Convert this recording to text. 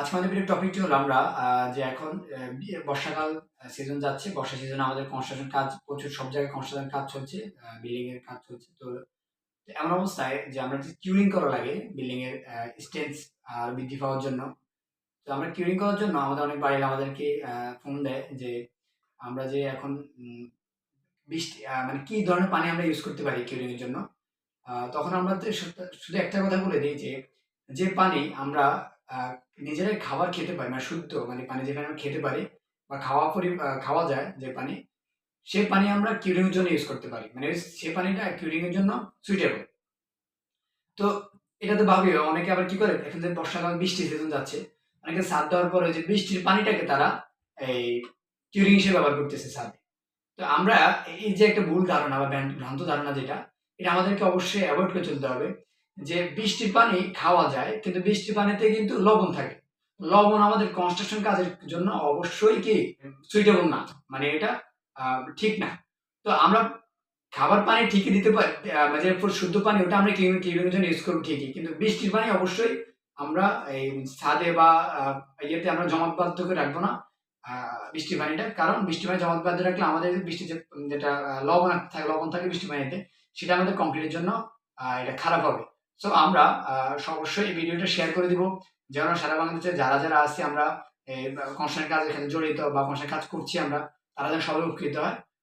আজকে আমাদের ভিডিও টপিকটি হলো আমরা যে এখন বর্ষাকাল সিজন যাচ্ছে, বর্ষা সিজনে আমাদের কনস্ট্রাকশন কাজ, প্রচুর সব জায়গায় কনস্ট্রাকশন কাজ চলছে বিল্ডিং এর কাজ চলছে। তো এমন অবস্থায় যে আমরা যে কিউরিং করা লাগে বিল্ডিং এর স্টেন্স আর বৃদ্ধি পাওয়ার জন্য, তো আমরা কিউরিং করার জন্য আমাদের অনেক বাড়ির আমাদেরকে ফোন দেয় যে আমরা যে এখন বৃষ্টি মানে কি ধরনের পানি আমরা ইউজ করতে পারি কিউরিং এর জন্য তখন আমরা শুধু- একটা কথা বলে দিই যে যে পানি আমরা নিজেরাই খাবার খেতে পারি মানে শুদ্ধ মানে পানি যেখানে আমরা খেতে পারি বা খাওয়া পরি খাওয়া যায় যে পানি সেই পানি আমরা কিউরিং এর জন্য ইউজ করতে পারি। মানে সে পানিটা কিউরিং এর জন্য সুইটেবল তো এটা তো ভাবি, অনেকে আবার কি করে, এখন যে বর্ষাকাল বৃষ্টি সিজন যাচ্ছে, অনেকে সার দেওয়ার পরে যে বৃষ্টির পানিটাকে তারা এই কিউরিং হিসেবে ব্যবহার করতেছে সার। তো আমরা এই যে একটা ভুল ধারণা বা ভ্রান্ত ধারণা যেটা, এটা আমাদেরকে অবশ্যই অ্যাভয়েড করে চলতে হবে। যে বৃষ্টির পানি খাওয়া যায়, কিন্তু বৃষ্টির পানিতে কিন্তু লবণ থাকে। লবণ আমাদের কনস্ট্রাকশন কাজের জন্য অবশ্যই কি সুইটেবল না। মানে এটা ঠিক না। তো আমরা খাবার পানি ঠিকই দিতে পারি মানে শুদ্ধ পানি ওটা আমরা ক্লিন ক্লিনের জন্য ইউজ করব ঠিকই। কিন্তু বৃষ্টির পানি অবশ্যই আমরা এই ছাদে বা ইয়েতে আমরা জমাটবদ্ধ করে রাখব না বৃষ্টির পানিটা। কারণ বৃষ্টির পানি জমাটবদ্ধ রাখলে আমাদের বৃষ্টি যেটা লবণ থাকে লবণ থাকে বৃষ্টির পানিতে, সেটা আমাদের কংক্রিটের জন্য এটা খারাপ হবে। সো আমরা অবশ্যই এই ভিডিওটা শেয়ার করে দিব। যেন সারা বাংলাদেশে যারা যারা আছে, আমরা কনস্ট্রাকশন কাজ এখানে জড়িত বা কনস্ট্রাকশন কাজ করছি আমরা, তারা যেন সবাই উপকৃত হয়।